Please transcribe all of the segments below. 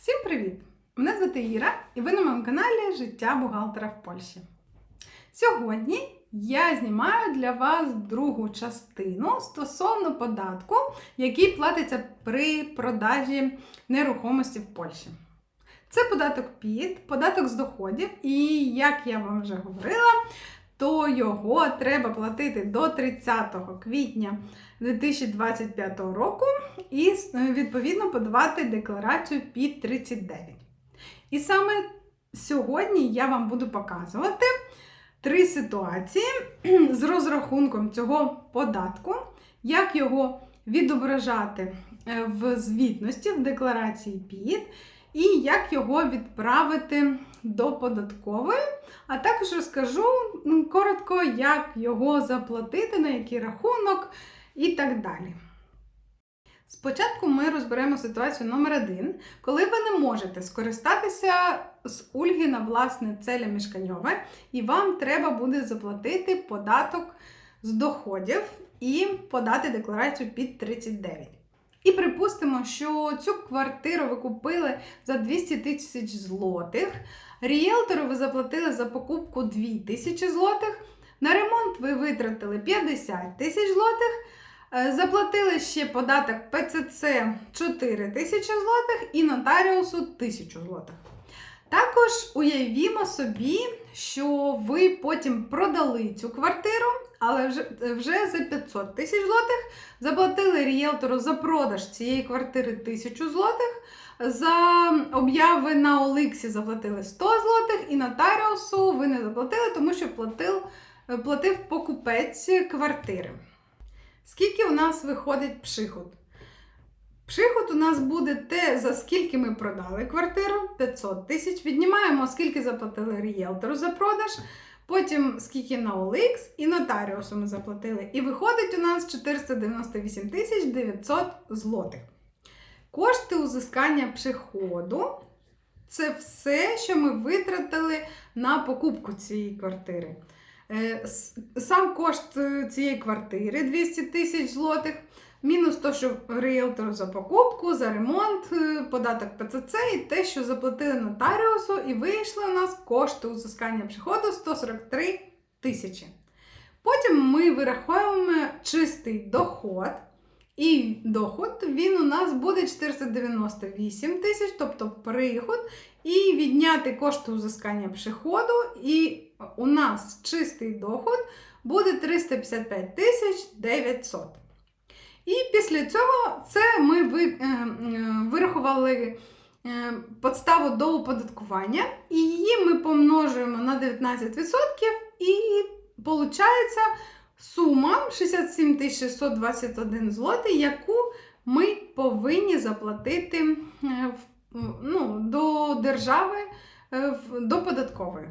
Всім привіт! Мене звати Іра, і ви на моєму каналі Життя бухгалтера в Польщі. Сьогодні я знімаю для вас другу частину стосовно податку, який платиться при продажі нерухомості в Польщі. Це податок ПІД, податок з доходів, і як я вам вже говорила, то його треба платити до 30 квітня 2025 року і е, відповідно подавати декларацію під 39. І саме сьогодні я вам буду показувати три ситуації з розрахунком цього податку, як його відображати е, в звітності в декларації ПІД, і як його відправити до податкової. А також розкажу коротко, як його заплатити, на який рахунок і так далі. Спочатку ми розберемо ситуацію номер один, коли ви не можете скористатися з ульги на власне целя мішканьове, і вам треба буде заплатити податок з доходів і подати декларацію під 39. І припустимо, що цю квартиру ви купили за 200 тисяч злотих, ріелтору ви заплатили за покупку 2 тисячі злотих, на ремонт ви витратили 50 тисяч злотих. Е, Заплатили ще податок ПЦЦ 4 тисячі злотих і нотаріусу 1000 злотих. Також уявімо собі, що ви потім продали цю квартиру, але вже, вже за 500 тисяч злотих заплатили ріелтору за продаж цієї квартири 1000 злотих. За обяви на Оликсі заплатили 100 злотих, і нотаріусу ви не заплатили, тому що платив, платив покупець квартири. Скільки у нас виходить пшихот? Пшихот у нас буде те, за скільки ми продали квартиру 500 тисяч. Віднімаємо, скільки заплатили рієлтору за продаж, потім скільки на OLX і нотаріусу ми заплатили. І виходить у нас 498 тисяч 900 злотих. Кошти узискання пшиходу це все, що ми витратили на покупку цієї квартири. Е, Сам кошт е, цієї квартири 200 тисяч злотих, мінус то, що ріелтору за покупку, за ремонт, е, податок ПЦЦ і те, що заплатили нотаріусу, і вийшли у нас кошти узискання приходу 143 тисячі. Потім ми вираховуємо чистий доход. І доход він у нас буде 498 тисяч, тобто приход, і відняти кошти узискання приходу, і у нас чистий доход буде 355 тисяч 900. І після цього це ми е, е, вирахували е, подставу до оподаткування, і її ми помножуємо на 19%, і виходить сума 67 621 злотий, яку ми повинні заплатити ну, до держави, до податкової.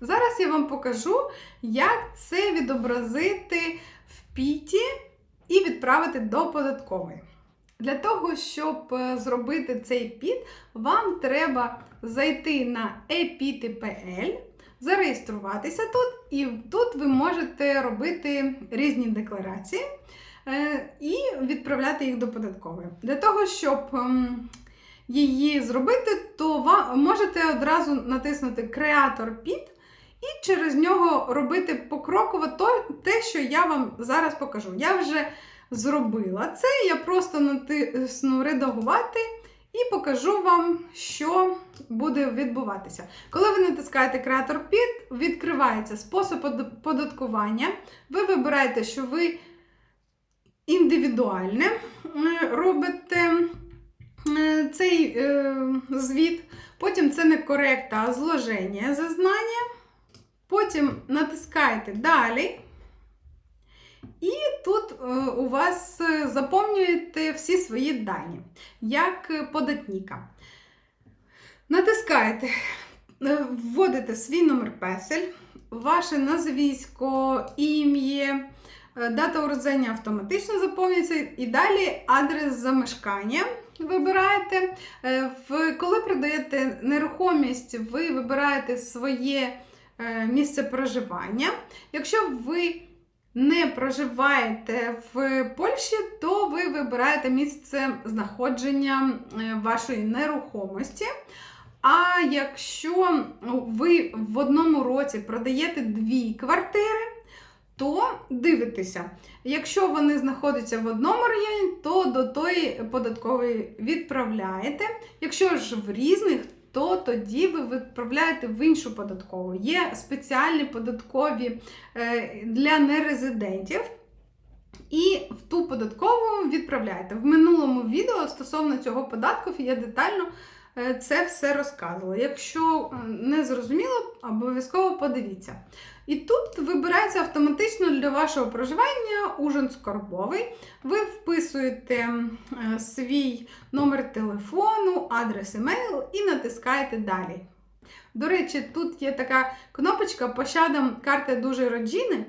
Зараз я вам покажу, як це відобразити в піті і відправити до податкової. Для того, щоб е, зробити цей піт, вам треба зайти на ePIT.pl, зареєструватися тут, і тут ви можете робити різні декларації е, і відправляти їх до податкової. Для того, щоб ем, її зробити, то можете одразу натиснути Креатор піт і через нього робити покроково то, те, що я вам зараз покажу. Я вже зробила це, я просто натисну редагувати і покажу вам, що буде відбуватися. Коли ви натискаєте Креатор під, відкривається спосіб под- податкування. Ви вибираєте, що ви індивідуальне е, робите е, цей е, звіт. Потім це не корект, а зложення зазнання. Потім натискаєте далі. І тут е, у вас е, заповнюєте всі свої дані, як е, податніка. Натискаєте, вводите свій номер песель, ваше назвісько, ім'я, дата уродження автоматично заповнюється, і далі адрес замешкання вибираєте. Коли продаєте нерухомість, ви вибираєте своє місце проживання. Якщо ви не проживаєте в Польщі, то ви вибираєте місце знаходження е, вашої нерухомості. А якщо ви в одному році продаєте дві квартири, то дивитеся, якщо вони знаходяться в одному районі, то до тої податкової відправляєте. Якщо ж в різних, то тоді ви відправляєте в іншу податкову. Є спеціальні податкові е, для нерезидентів. І в ту податкову відправляєте. В минулому відео стосовно цього податку я детально це все розказувала. Якщо е, не зрозуміло, обов'язково подивіться. І тут вибирається автоматично для вашого проживання Ужин-Скорбовий. Ви вписуєте е, свій номер телефону, адрес емейл і натискаєте далі. До речі, тут є така кнопочка Пощадам карти дуже роджини.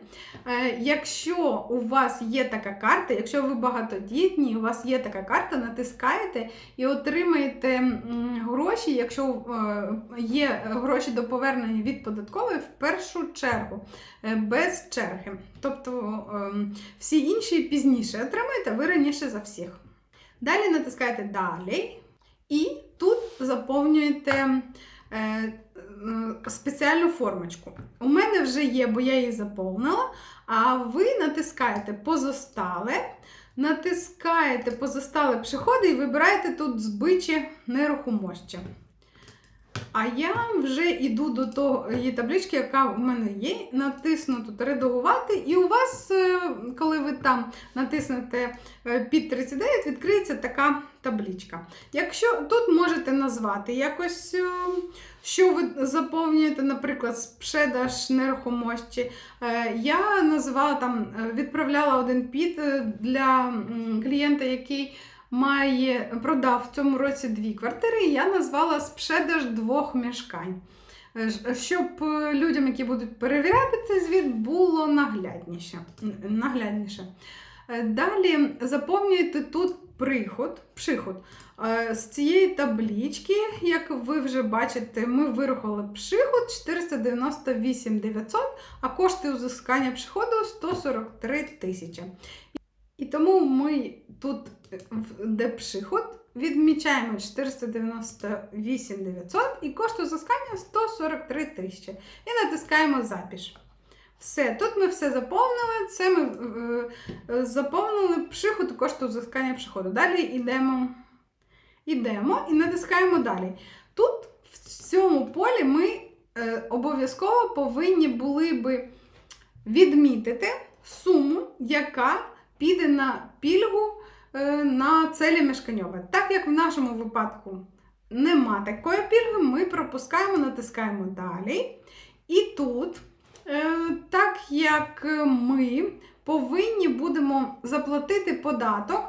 Е, Якщо у вас є така карта, якщо ви багатодітні, у вас є така карта, натискаєте і отримаєте гроші, якщо е, є гроші до повернення від податкової в першу чергу, е, без черги. Тобто всі інші пізніше отримаєте, ви раніше за всіх. Далі натискаєте Далі і тут заповнюєте спеціальну формочку. У мене вже є, бо я її заповнила. А ви натискаєте позостале, натискаєте позостале приходи і вибираєте тут збичі нерухомощі. А я вже йду до тої таблички, яка в мене є. Натисну тут редагувати, і у вас, е, коли ви там натиснете е, під 39, відкриється така табличка. Якщо тут можете назвати якось, е, що ви заповнюєте, наприклад, спшедаш нерухомощі. Е, Я називала там, е, відправляла один під е, для клієнта, який має, продав в цьому році дві квартири, я назвала спшедаш двох мешкань. Е, Щоб людям, які будуть перевіряти цей звіт, було наглядніше. Наглядніше. Далі заповнюєте тут приход, приход. Е, З цієї таблічки, як ви вже бачите, ми вирахували приход 498 900, а кошти узискання приходу 143 тисячі. І тому ми тут, де приход, відмічаємо 498 900 і кошти узискання 143 тисячі. І натискаємо запіш. Все, тут ми все заповнили. Це ми е, е, заповнили приход і кошти узискання приходу. Далі йдемо, йдемо і натискаємо далі. Тут, в цьому полі, ми е, обов'язково повинні були би відмітити суму, яка піде на пільгу е, на целі мешканьове. Так як в нашому випадку нема такої пільги, ми пропускаємо, натискаємо далі. І тут, так як ми повинні будемо заплатити податок,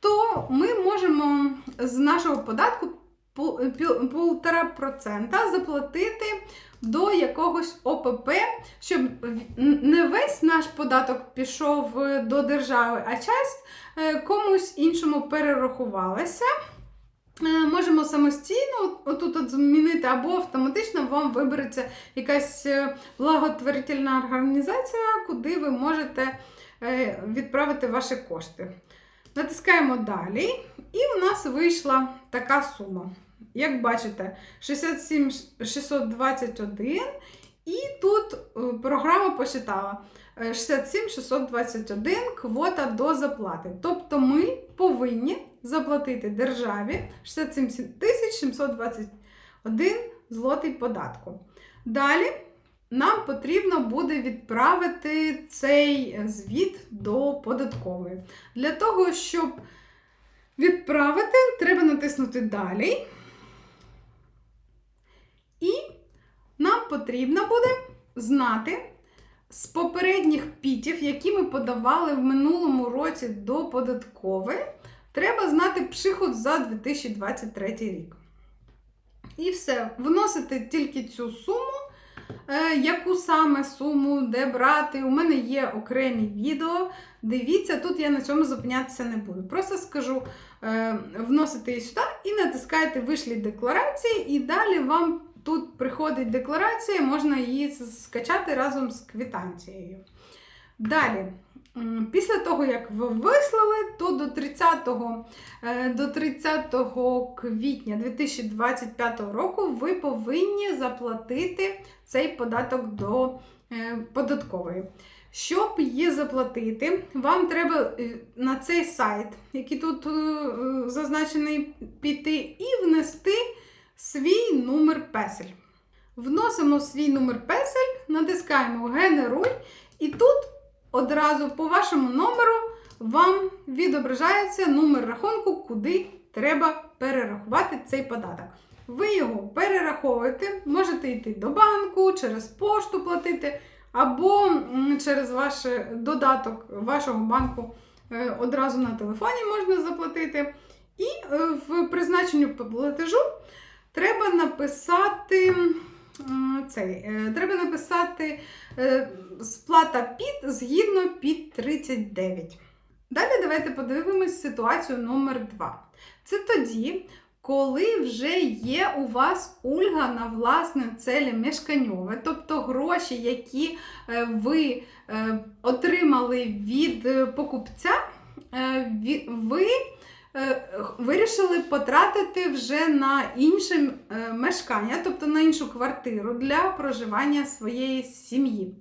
то ми можемо з нашого податку пол- піл- полтора процента заплатити до якогось ОПП, щоб не весь наш податок пішов е, до держави, а часть е, комусь іншому перерахувалася. Е, Можемо самостійно отут от змінити, або автоматично вам вибереться якась е, благотворительна організація, куди ви можете е, відправити ваші кошти. Натискаємо далі, і у нас вийшла така сума. Як бачите, 67 621, і тут програма посчитала е, 67 621 квота до заплати. Тобто ми повинні заплатити державі 67 721 злотий податку. Далі нам потрібно буде відправити цей звіт до податкової. Для того, щоб відправити, треба натиснути Далі. І нам потрібно буде знати з попередніх пітів, які ми подавали в минулому році до податкової, треба знати приход за 2023 рік. І все, вносити тільки цю суму. Е, Яку саме суму, де брати? У мене є окремі відео. Дивіться, тут я на цьому зупинятися не буду. Просто скажу, е, вносите її сюди і натискаєте вишлі декларації, і далі вам тут приходить декларація, можна її скачати разом з квитанцією. Далі, після того, як ви вислали, то до 30, е, до 30 квітня 2025 року ви повинні заплатити цей податок до е, податкової. Щоб її заплатити, вам треба е, на цей сайт, який тут зазначений, піти і внести свій номер песель. Вносимо свій номер песель, натискаємо Генеруй, і тут одразу по вашому номеру вам відображається номер рахунку, куди треба перерахувати цей податок. Ви його перераховуєте, можете йти до банку, через пошту платити, або через ваш додаток вашого банку е, одразу на телефоні можна заплатити. І е, в призначенню по платежу треба написати цей, е, треба написати е, сплата під згідно під 39. Далі давайте подивимось ситуацію номер 2. Це тоді, коли вже є у вас ульга на власне целі мешканьове, тобто гроші, які е, ви е, отримали від е, покупця, е, ви е, вирішили потратити вже на інше е, мешкання, тобто на іншу квартиру для проживання своєї сім'ї.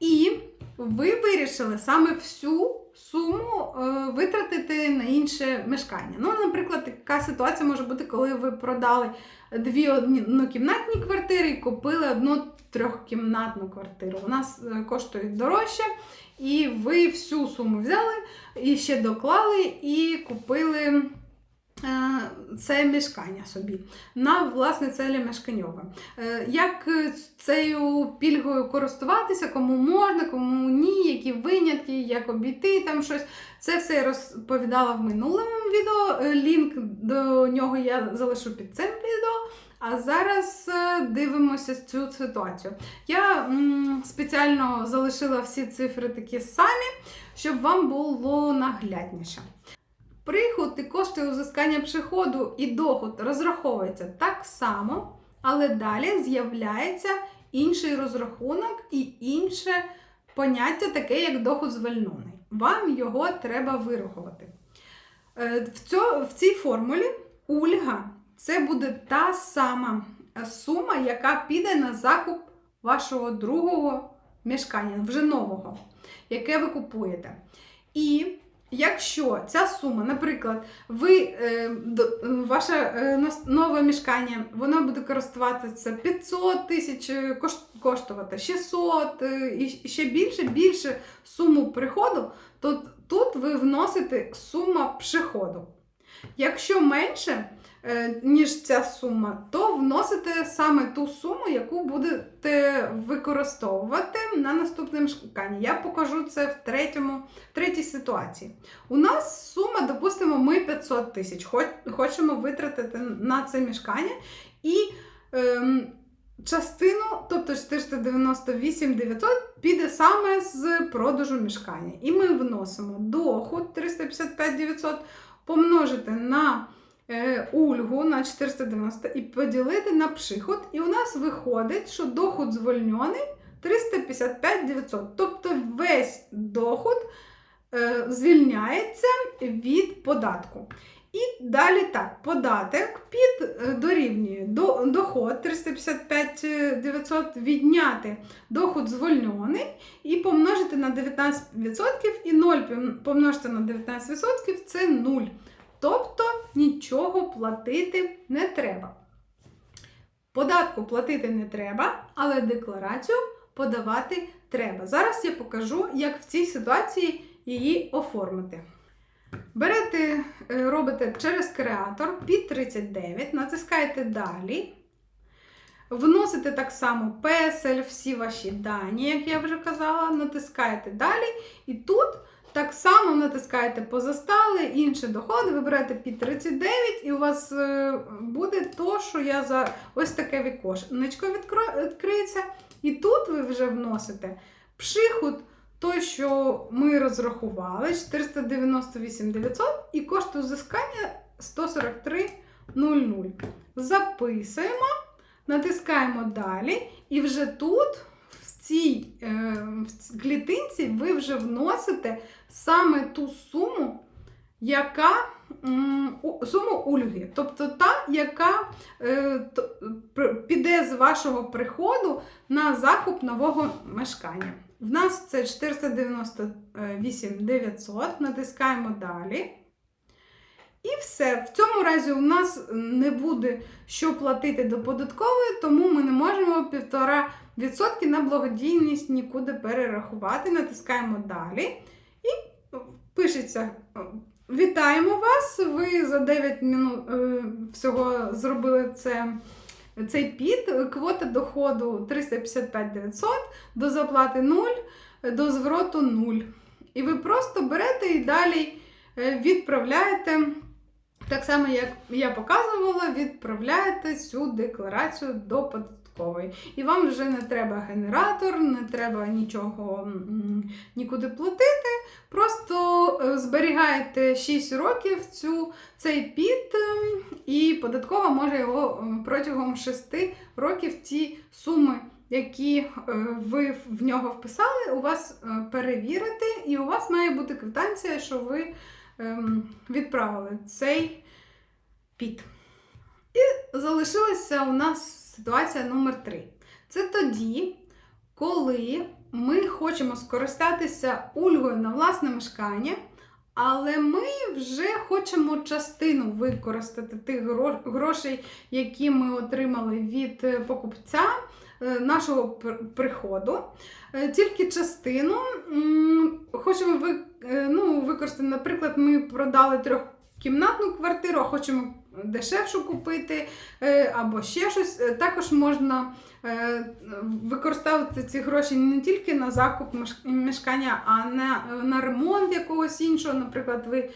І ви вирішили саме всю суму е, витратити на інше мешкання. Ну, наприклад, така ситуація може бути, коли ви продали дві однокімнатні квартири і купили одну трьохкімнатну квартиру. Вона е, коштує дорожче, і ви всю суму взяли і ще доклали і купили. Е, Це мешкання собі на власне целі мешканьове. Як цією пільгою користуватися, кому можна, кому ні, які винятки, як обійти там щось. Це все я розповідала в минулому відео. Е, Лінк до нього я залишу під цим відео. А зараз е, дивимося цю ситуацію. Я спеціально залишила всі цифри такі самі, щоб вам було наглядніше. Приход і кошти узискання приходу і доход розраховуються так само, але далі з'являється інший розрахунок і інше поняття, таке як доход звільнений. Вам його треба вирахувати. Е, В, цій формулі ульга це буде та сама сума, яка піде на закуп вашого другого мешкання, вже нового, яке ви купуєте. І Якщо ця сума, наприклад, ви е, е, ваше е, нове мішкання, воно буде користуватися 500 тисяч, кош- коштувати 600 е, і ще більше, більше суму приходу, то тут ви вносите сума приходу. Якщо менше, е, ніж ця сума, то вносите саме ту суму, яку будете використовувати на наступне мешкання. Я покажу це в третьому, третій ситуації. У нас сума, допустимо, ми 500 тисяч хочемо витратити на це мешкання. І ем, частину, тобто 498 900, піде саме з продажу мешкання. І ми вносимо доход 355 900 помножити на е, ульгу на 490 і поділити на приход. І у нас виходить, що доход звольнений 355 900. Тобто весь доход е, звільняється від податку. І далі так, податок під е, дорівнює до, доход 355 900 відняти доход звольнений і помножити на 19% і 0 помножити на 19% це 0. Тобто нічого платити не треба. Податку платити не треба, але декларацію подавати треба. Зараз я покажу, як в цій ситуації її оформити. Берете, е, робите через креатор під 39, натискаєте далі. Вносите так само песель, всі ваші дані, як я вже казала, натискаєте далі. І тут так само натискаєте позастали, інші доходи, вибираєте під 39, і у вас е, буде то, що я за ось таке вікошничко відкро- відкриється. І тут ви вже вносите приход, той, що ми розрахували, 498 900, і кошти узискання 143,00. Записуємо, натискаємо далі, і вже тут цій е, в клітинці ви вже вносите саме ту суму, яка суму ульги, тобто та, яка е, піде з вашого приходу на закуп нового мешкання. В нас це 498 900, натискаємо далі. І все. В цьому разі у нас не буде що платити до податкової, тому ми не можемо 1,5% на благодійність нікуди перерахувати. Натискаємо далі. І пишеться. Вітаємо вас! Ви за 9 минут е, всього зробили це, цей під. Квота доходу 355 900, до заплати 0, до звороту 0. І ви просто берете і далі е, відправляєте. Так само, як я показувала, відправляєте цю декларацію до податкової. І вам вже не треба генератор, не треба нічого нікуди платити. Просто е, зберігаєте 6 років цю, цей під, ем, і податкова може його ем, протягом 6 років ті суми, які е, ви в нього вписали, у вас е, перевірити, і у вас має бути квитанція, що ви ем, відправили цей під. І залишилася у нас ситуація номер 3. Це тоді, коли ми хочемо скористатися ульгою на власне мешкання, але ми вже хочемо частину використати тих грошей, які ми отримали від е, покупця е, нашого приходу. Е, Тільки частину хочемо ну, використати, наприклад, ми продали трьохкімнатну квартиру, а хочемо дешевшу купити е, або ще щось. Е, Також можна е, використовувати ці гроші не тільки на закуп меш- мешкання, а на, на ремонт якогось іншого. Наприклад, ви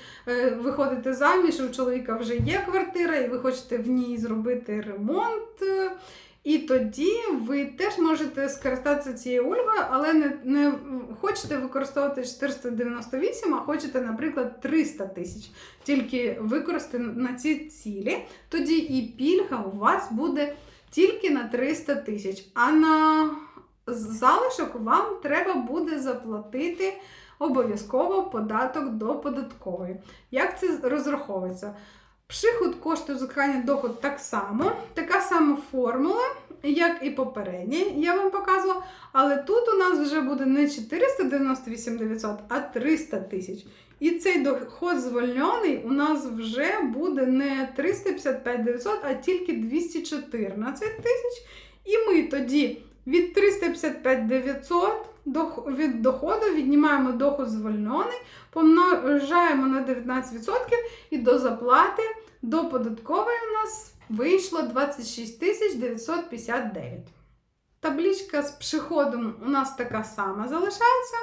виходите заміж, у чоловіка вже є квартира, і ви хочете в ній зробити ремонт. І тоді ви теж можете скористатися цією ульгою, але не, не хочете використовувати 498, а хочете, наприклад, 300 тисяч. Тільки використати на ці цілі. Тоді і пільга у вас буде тільки на 300 тисяч. А на залишок вам треба буде заплатити обов'язково податок до податкової. Як це розраховується? Приход кошту закання доход так само, така сама формула, як і попередня, я вам показувала. Але тут у нас вже буде не 498 900, а 300 тисяч. І цей доход звольнений у нас вже буде не 355 900, а тільки 214 тисяч. І ми тоді від 355 900 від доходу віднімаємо доход звольнений, помножаємо на 19% і до заплати до податкової у нас вийшло 26 959. Табличка з приходом у нас така сама залишається.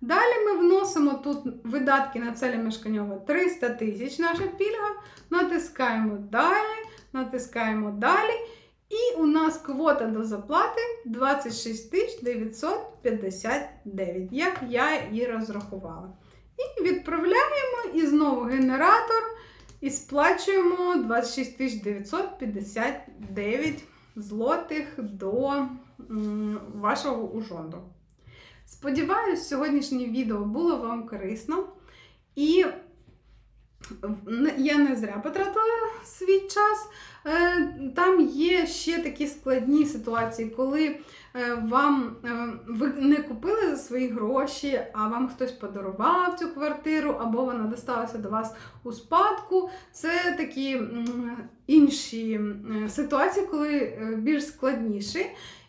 Далі ми вносимо тут видатки на цілі мешканьове 300 тисяч наша пільга. Натискаємо далі, натискаємо далі. І у нас квота до заплати 26 959, як я і розрахувала. І відправляємо і знову генератор і сплачуємо 26 959 злотих до вашого ужонду. Сподіваюсь, сьогоднішнє відео було вам корисно. І я не зря потратила свій час. Е, Там є ще такі складні ситуації, коли вам е, ви не купили за свої гроші, а вам хтось подарував цю квартиру, або вона досталася до вас у спадку. Це такі інші ситуації, коли е, більш складніші.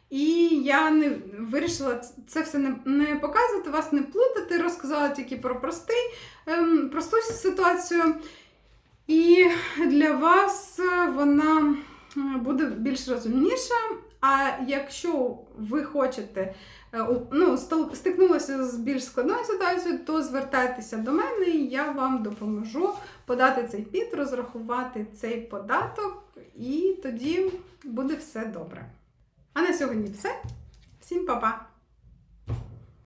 І я не вирішила це все не, не показувати, вас не плутати, розказала тільки про простий, ем, просту ситуацію. І для вас е, вона буде більш розумніша. А якщо ви хочете, е, ну, стикнулися з більш складною ситуацією, то звертайтеся до мене, і я вам допоможу подати цей під, розрахувати цей податок, і тоді буде все добре. А на сьогодні все. Всім па-па!